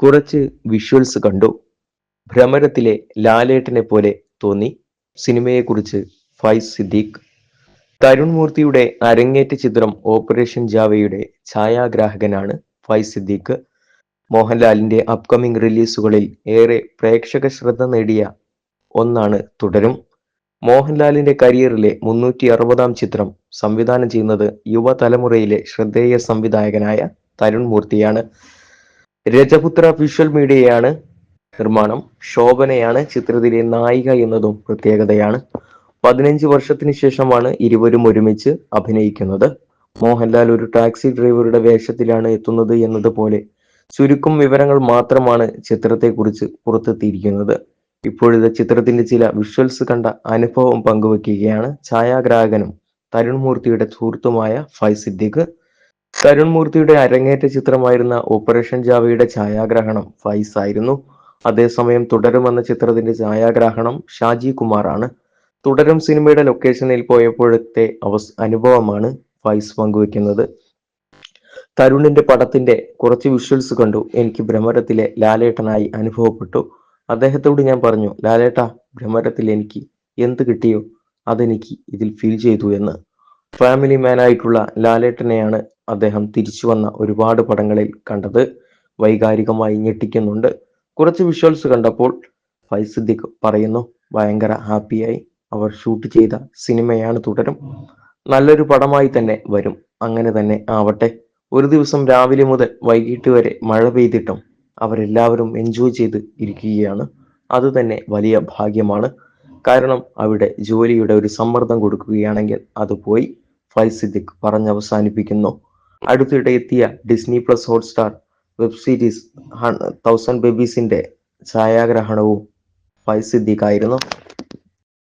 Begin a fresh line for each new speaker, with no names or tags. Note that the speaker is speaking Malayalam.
കുറച്ച് വിഷ്വൽസ് കണ്ടു. ഭ്രമരത്തിലെ ലാലേട്ടനെ പോലെ തോന്നി സിനിമയെക്കുറിച്ച് ഫൈസ് സിദ്ദീഖ്. തരുൺ മൂർത്തിയുടെ അരങ്ങേറ്റ ചിത്രം ഓപ്പറേഷൻ ജാവയുടെ ഛായാഗ്രാഹകനാണ് ഫൈസ് സിദ്ദീഖ്. മോഹൻലാലിന്റെ അപ്കമിംഗ് റിലീസുകളിൽ ഏറെ പ്രേക്ഷക ശ്രദ്ധ നേടിയ ഒന്നാണ് തുടരും. മോഹൻലാലിന്റെ കരിയറിലെ മുന്നൂറ്റി അറുപതാം ചിത്രം സംവിധാനം ചെയ്യുന്നത് യുവതലമുറയിലെ ശ്രദ്ധേയ സംവിധായകനായ തരുൺ മൂർത്തിയാണ് രജപുത്ര വിഷ്വൽ മീഡിയയാണ് നിർമ്മാണം. ശോഭനയാണ് ചിത്രത്തിലെ നായിക എന്നതും പ്രത്യേകതയാണ്. പതിനഞ്ച് വർഷത്തിന് ശേഷമാണ് ഇരുവരും ഒരുമിച്ച് അഭിനയിക്കുന്നത്. മോഹൻലാൽ ഒരു ടാക്സി ഡ്രൈവറുടെ വേഷത്തിലാണ് എത്തുന്നത് എന്നതുപോലെ ചുരുക്കം വിവരങ്ങൾ മാത്രമാണ് ചിത്രത്തെക്കുറിച്ച് പുറത്തെത്തിയിരിക്കുന്നത്. ഇപ്പോഴത്തെ ചിത്രത്തിന്റെ ചില വിഷ്വൽസ് കണ്ട അനുഭവം പങ്കുവെക്കുകയാണ്. ഛായാഗ്രാഹകനും തരുൺ മൂർത്തിയുടെ സുഹൃത്തുമായ ഫൈസിദ്ദിഖ് സിദ്ദീഖ് തരുൺ മൂർത്തിയുടെ അരങ്ങേറ്റ ചിത്രമായിരുന്ന ഓപ്പറേഷൻ ജാവയുടെ ഛായാഗ്രഹണം ഫൈസ് ആയിരുന്നു അതേസമയം തുടരും എന്ന ചിത്രത്തിന്റെ ഛായാഗ്രഹണം ഷാജി കുമാറാണ്. തുടരും സിനിമയുടെ ലൊക്കേഷനിൽ പോയപ്പോഴത്തെ അവസ് അനുഭവമാണ് ഫൈസ് പങ്കുവെക്കുന്നത്. തരുണിന്റെ പടത്തിന്റെ കുറച്ച് വിഷ്വൽസ് കണ്ടു. എനിക്ക് ഭ്രമരത്തിലെ ലാലേട്ടനായി അനുഭവപ്പെട്ടു. അദ്ദേഹത്തോട് ഞാൻ പറഞ്ഞു ലാലേട്ട ഭ്രമരത്തിൽ എനിക്ക് എന്ത് കിട്ടിയോ അതെനിക്ക് ഇതിൽ ഫീൽ ചെയ്തു എന്ന്. ഫാമിലി മാനായിട്ടുള്ള ലാലേട്ടനെയാണ് അദ്ദേഹം തിരിച്ചു വന്ന ഒരുപാട് പടങ്ങളിൽ കണ്ടത് വൈകാരികമായി ഞെട്ടിക്കുന്നുണ്ട്. കുറച്ച് വിഷ്വൽസ് കണ്ടപ്പോൾ ഫൈസ് പറയുന്നു ഭയങ്കര ഹാപ്പിയായി. അവർ ഷൂട്ട് ചെയ്ത സിനിമയാണ് തുടരും. നല്ലൊരു പടമായി തന്നെ വരും. അങ്ങനെ തന്നെ ആവട്ടെ. ഒരു ദിവസം രാവിലെ മുതൽ വൈകിട്ട് വരെ മഴ പെയ്തിട്ടും അവരെല്ലാവരും എൻജോയ് ചെയ്ത് ഇരിക്കുകയാണ്. അത് തന്നെ വലിയ ഭാഗ്യമാണ്. കാരണം അവിടെ ജോലിയുടെ ഒരു സമ്മർദ്ദം കൊടുക്കുകയാണെങ്കിൽ അത് പോയി ഫൈസിദ്ദിഖ് സിദ്ദിഖ് പറഞ്ഞവസാനിപ്പിക്കുന്നു. അടുത്തിടെ എത്തിയ Disney plus Hotstar web series thousand ബേബീസിന്റെ ഛായാഗ്രഹണവും ഫൈസ് ആയിരുന്നു.